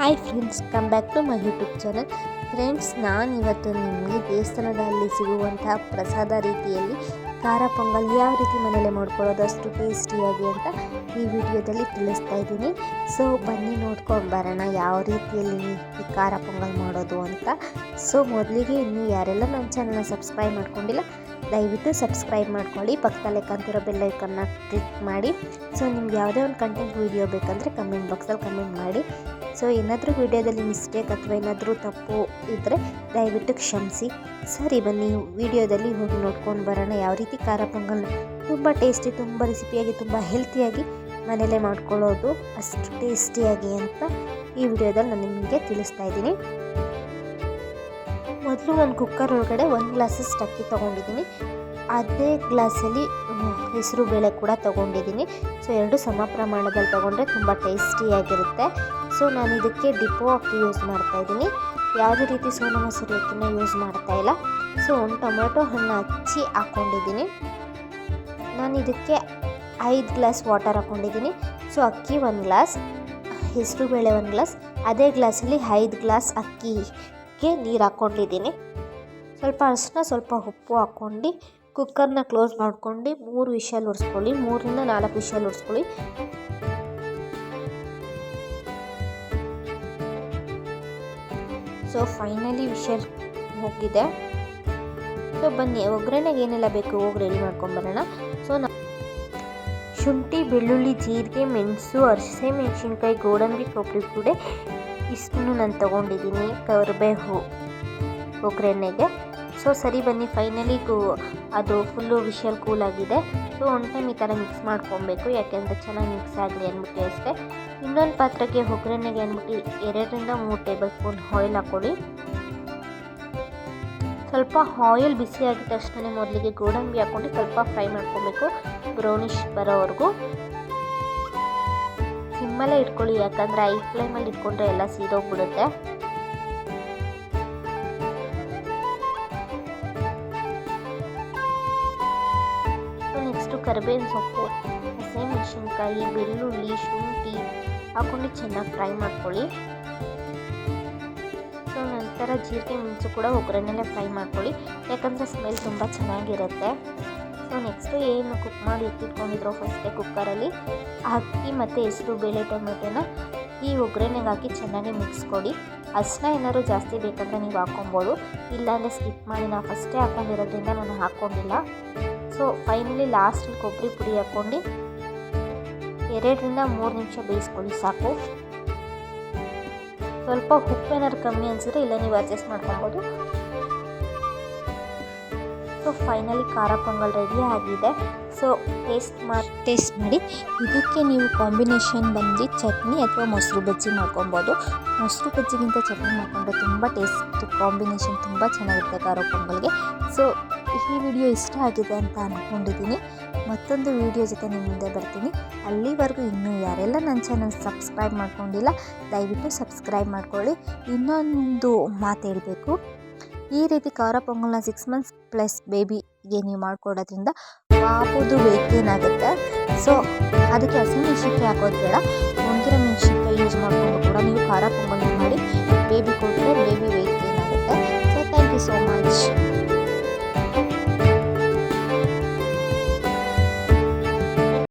Hi friends come back to my YouTube channel friends ನಾನು ಇವತ್ತು ನಿಮಗೆ ದೇವಸ್ಥಾನದಲ್ಲಿ ಸಿಗುವಂತಹ ಪ್ರಸಾದ ರೀತಿಯಲ್ಲಿ ಖಾರ ಪೊಂಗಲ್ ಯಾವ ರೀತಿ ಮನೇಲೆ ಮಾಡ್ಕೊಳ್ಳೋದು ಅಷ್ಟು ಟೇಸ್ಟಿಯಾಗಿ ಅಂತ ಈ ವಿಡಿಯೋದಲ್ಲಿ ತಿಳಿಸ್ತಾ ಇದ್ದೀನಿ. ಸೊ ಬನ್ನಿ ನೋಡ್ಕೊಂಡು ಬರೋಣ ಯಾವ ರೀತಿಯಲ್ಲಿ ಈ ಖಾರ ಪೊಂಗಲ್ ಮಾಡೋದು ಅಂತ. ಸೊ ಮೊದಲಿಗೆ ಇನ್ನು ಯಾರೆಲ್ಲ ನನ್ನ ಚಾನಲ್ನ ಸಬ್ಸ್ಕ್ರೈಬ್ ಮಾಡ್ಕೊಂಡಿಲ್ಲ, ದಯವಿಟ್ಟು ಸಬ್ಸ್ಕ್ರೈಬ್ ಮಾಡ್ಕೊಳ್ಳಿ. ಪಕ್ಕದಲ್ಲೇ ಕಾಣ್ತಿರೋ ಬೆಲ್ಲೈಕನ್ನ ಕ್ಲಿಕ್ ಮಾಡಿ. ಸೊ ನಿಮ್ಗೆ ಯಾವುದೇ ಒಂದು ಕಂಟೆಂಟ್ ವೀಡಿಯೋ ಬೇಕಂದರೆ ಕಮೆಂಟ್ ಬಾಕ್ಸಲ್ಲಿ ಕಮೆಂಟ್ ಮಾಡಿ. ಸೊ ಏನಾದರೂ ವಿಡಿಯೋದಲ್ಲಿ ಮಿಸ್ಟೇಕ್ ಅಥವಾ ಏನಾದರೂ ತಪ್ಪು ಇದ್ದರೆ ದಯವಿಟ್ಟು ಕ್ಷಮಿಸಿ. ಸರಿ, ಬನ್ನಿ. ವಿಡಿಯೋದಲ್ಲಿ ಹೋಗಿ ನೋಡ್ಕೊಂಡು ಬರೋಣ ಯಾವ ರೀತಿ ಖಾರ ಪೊಂಗಲ್ ತುಂಬ ಟೇಸ್ಟಿ ತುಂಬ ರೆಸಿಪಿಯಾಗಿ ತುಂಬ ಹೆಲ್ತಿಯಾಗಿ ಮನೇಲೇ ಮಾಡ್ಕೊಳ್ಳೋದು ಅಷ್ಟು ಟೇಸ್ಟಿಯಾಗಿ ಅಂತ ಈ ವಿಡಿಯೋದಲ್ಲಿ ನಾನು ನಿಮಗೆ ತಿಳಿಸ್ತಾ ಇದ್ದೀನಿ. ಮೊದಲು ಒಂದು ಕುಕ್ಕರ್ ಒಳಗಡೆ ಒಂದು ಗ್ಲಾಸಸ್ ಅಕ್ಕಿ ತೊಗೊಂಡಿದ್ದೀನಿ. ಅದೇ ಗ್ಲಾಸಲ್ಲಿ ಹೆಸರು ಬೇಳೆ ಕೂಡ ತೊಗೊಂಡಿದ್ದೀನಿ. ಸೊ, ಎರಡು ಸಮ ಪ್ರಮಾಣದಲ್ಲಿ ತೊಗೊಂಡ್ರೆ ತುಂಬ ಟೇಸ್ಟಿಯಾಗಿರುತ್ತೆ ಸೊ, ನಾನು ಇದಕ್ಕೆ ಡಿಪೋ ಅಕ್ಕಿ ಯೂಸ್ ಮಾಡ್ತಾಯಿದ್ದೀನಿ ಯಾವುದೇ ರೀತಿ ಸೋನ ಮಸೂರಿ ಅಕ್ಕಿನ ಯೂಸ್ ಮಾಡ್ತಾ ಇಲ್ಲ. ಸೊ, ಒಂದು ಟೊಮೆಟೊ ಹಣ್ಣು ಹಚ್ಚಿ ಹಾಕ್ಕೊಂಡಿದ್ದೀನಿ ನಾನು ಇದಕ್ಕೆ ಐದು ಗ್ಲಾಸ್ ವಾಟರ್ ಹಾಕ್ಕೊಂಡಿದ್ದೀನಿ ಸೊ, ಅಕ್ಕಿ ಒಂದು ಗ್ಲಾಸ್, ಹೆಸರು ಬೇಳೆ ಒಂದು ಗ್ಲಾಸ್, ಅದೇ ಗ್ಲಾಸಲ್ಲಿ ಐದು ಗ್ಲಾಸ್ ಅಕ್ಕಿಗೆ ನೀರು ಹಾಕ್ಕೊಂಡಿದ್ದೀನಿ ಸ್ವಲ್ಪ ಅರಿಶಿನ, ಸ್ವಲ್ಪ ಉಪ್ಪು ಹಾಕ್ಕೊಂಡು ಕುಕ್ಕರ್ನ ಕ್ಲೋಸ್ ಮಾಡ್ಕೊಂಡು ಮೂರು ವಿಷಲ್ ಉರಿಸ್ಕೊಳ್ಳಿ ಮೂರರಿಂದ ನಾಲ್ಕು ವಿಷಲ್ ಉರಿಸ್ಕೊಳ್ಳಿ ಸೊ ಫೈನಲಿ ವಿಷಲ್ ಹೋಗಿದೆ ಸೊ ಬನ್ನಿ, ಒಗ್ಗರಣೆಗೆ ಏನೆಲ್ಲ ಬೇಕು ಹೋಗಿ ರೆಡಿ ಮಾಡ್ಕೊಂಬರೋಣ ಸೊ ನಾ ಶುಂಠಿ, ಬೆಳ್ಳುಳ್ಳಿ, ಜೀರಿಗೆ, ಮೆಣಸು ಅರಿಸೆ ಮೆಣಸಿನ್ಕಾಯಿ, ಗೋಡಂಬಿ, ಕೊಬ್ಬರಿ ಕೂಡ ಇಷ್ಟನ್ನು ನಾನು ತೊಗೊಂಡಿದ್ದೀನಿ ಕರಿಬೇವು ಒಗ್ಗರಣೆಗೆ. ಸೊ ಸರಿ ಬನ್ನಿ ಫೈನಲಿಗೂ ಅದು ಫುಲ್ಲು ವಿಷಲ್ ಕೂಲ್ ಆಗಿದೆ. ಸೊ ಒನ್ ಟೈಮ್ ಈ ಥರ ಮಿಕ್ಸ್ ಮಾಡ್ಕೊಬೇಕು ಯಾಕೆಂದರೆ ಚೆನ್ನಾಗಿ ಮಿಕ್ಸ್ ಆಗಲಿ ಅಂದ್ಬಿಟ್ಟು ಅಷ್ಟೇ. ಇನ್ನೊಂದು ಪಾತ್ರೆಗೆ ಒಗ್ಗರಣೆಗೆ ಅಂದ್ಬಿಟ್ಟು ಎರಡರಿಂದ ಮೂರು ಟೇಬಲ್ ಸ್ಪೂನ್ ಆಯಿಲ್ ಹಾಕ್ಕೊಳ್ಳಿ ಸ್ವಲ್ಪ ಆಯಿಲ್ ಬಿಸಿ ಆಗಿದ ತಕ್ಷಣ ಮೊದಲಿಗೆ ಗೋಡಂಬಿ ಹಾಕ್ಕೊಂಡು ಸ್ವಲ್ಪ ಫ್ರೈ ಮಾಡ್ಕೊಬೇಕು ಬ್ರೌನಿಶ್ ಬರೋವರೆಗೂ. ಸಿಮ್ಮಲ್ಲೇ ಇಟ್ಕೊಳ್ಳಿ, ಯಾಕಂದರೆ ಐ ಫ್ಲೇಮಲ್ಲಿ ಇಟ್ಕೊಂಡ್ರೆ ಎಲ್ಲ ಸೀದೋಗ್ಬಿಡುತ್ತೆ. ಕರಿಬೇವಿನ ಸೊಪ್ಪು, ಹಸಿಮೆಣಸಿನ್ಕಾಯಿ, ಬೆಳ್ಳುಳ್ಳಿ, ಶುಂಠಿ ಹಾಕ್ಕೊಂಡು ಚೆನ್ನಾಗಿ ಫ್ರೈ ಮಾಡ್ಕೊಳ್ಳಿ. ಸೊ ನಂತರ ಜೀರಿಗೆ ಮೆಣಸು ಕೂಡ ಒಗ್ಗರಣೆಲೆ ಫ್ರೈ ಮಾಡ್ಕೊಳ್ಳಿ. ಯಾಕಂದರೆ ಸ್ಮೆಲ್ ತುಂಬ ಚೆನ್ನಾಗಿರುತ್ತೆ. ಸೊ ನೆಕ್ಸ್ಟು ಏನು ಕುಕ್ ಮಾಡಿ ಇಟ್ಟಿಟ್ಕೊಂಡಿದ್ರು ಫಸ್ಟೇ ಕುಕ್ಕರಲ್ಲಿ ಅಕ್ಕಿ ಮತ್ತು ಹೆಸರು, ಬೇಳೆ, ಟೊಮೆಟೊನ ಈ ಒಗ್ಗರಣೆಗೆ ಹಾಕಿ ಚೆನ್ನಾಗಿ ಮಿಕ್ಸ್ ಕೊಡಿ. ಅರಿಶಿನ ಏನಾದ್ರು ಜಾಸ್ತಿ ಬೇಕಂದ್ರೆ ನೀವು ಹಾಕ್ಕೊಬೋದು. ಇಲ್ಲಾಂದರೆ ಸ್ಕಿಪ್ ಮಾಡಿ, ನಾವು ಫಸ್ಟೇ ಹಾಕ್ಕೊಂಡಿರೋದ್ರಿಂದ ನಾನು ಹಾಕ್ಕೊಂಡಿಲ್ಲ. ಸೊ ಫೈನಲಿ ಲಾಸ್ಟಲ್ಲಿ ಕೊಬ್ಬರಿ ಪುಡಿ ಹಾಕ್ಕೊಂಡು ಎರಡರಿಂದ ಮೂರು ನಿಮಿಷ ಬೇಯಿಸ್ಕೊಳ್ಳಿ ಸಾಕು. ಸ್ವಲ್ಪ ಉಪ್ಪೇನಾದ್ರು ಕಮ್ಮಿ ಅನಿಸಿದ್ರೆ ಇಲ್ಲ, ನೀವು ಅಡ್ಜಸ್ಟ್ ಮಾಡ್ಕೊಬೋದು. ಸೊ ಫೈನಲಿ ಖಾರ ಪೊಂಗಲ್ ರೆಡಿ ಆಗಿದೆ. ಸೊ ಟೇಸ್ಟ್ ಮಾಡಿ ಟೇಸ್ಟ್ ಮಾಡಿ. ಇದಕ್ಕೆ ನೀವು ಕಾಂಬಿನೇಷನ್ ಬಂದು ಚಟ್ನಿ ಅಥವಾ ಮೊಸರು ಬಜ್ಜಿ ಮಾಡ್ಕೊಬೋದು. ಮೊಸರು ಬಜ್ಜಿಗಿಂತ ಚಟ್ನಿ ಮಾಡ್ಕೊಂಡ್ರೆ ತುಂಬ ಟೇಸ್ಟ್ ಕಾಂಬಿನೇಷನ್ ತುಂಬ ಚೆನ್ನಾಗಿರುತ್ತೆ ಖಾರ ಪೊಂಗಲ್ಗೆ. ಸೊ ಈ ವಿಡಿಯೋ ಇಷ್ಟ ಆಗಿದೆ ಅಂತ ಅಂದ್ಕೊಂಡಿದ್ದೀನಿ ಮತ್ತೊಂದು ವಿಡಿಯೋ ಜೊತೆ ನಿಮ್ಮ ಮುಂದೆ ಬರ್ತೀನಿ. ಅಲ್ಲಿವರೆಗೂ ಇನ್ನೂ ಯಾರೆಲ್ಲ ನನ್ನ ಚಾನಲ್ ಸಬ್ಸ್ಕ್ರೈಬ್ ಮಾಡ್ಕೊಂಡಿಲ್ಲ, ದಯವಿಟ್ಟು ಸಬ್ಸ್ಕ್ರೈಬ್ ಮಾಡ್ಕೊಳ್ಳಿ. ಇನ್ನೊಂದು ಮಾತು ಹೇಳಬೇಕು. ಈ ರೀತಿ ಖಾರ ಪೊಂಗಲ್ನ ಸಿಕ್ಸ್ ಮಂತ್ಸ್ ಪ್ಲಸ್ ಬೇಬಿಗೆ ನೀವು ಮಾಡ್ಕೊಡೋದ್ರಿಂದ ಪಾಪದು ವೆಯ್ಟ್ ಏನಾಗುತ್ತೆ ಸೊ ಅದಕ್ಕೆ ಹಸಿಮೆಣ್ಸಿನ್ಕಾಯಿ ಹಾಕೋದು ಬೇಡ. ಒಣಗಿರೋ ಮೆಣಸಿನ್ಕಾಯಿ ಯೂಸ್ ಮಾಡಿಕೊಂಡು ಕೂಡ ನೀವು ಖಾರ ಪೊಂಗಲ್ನ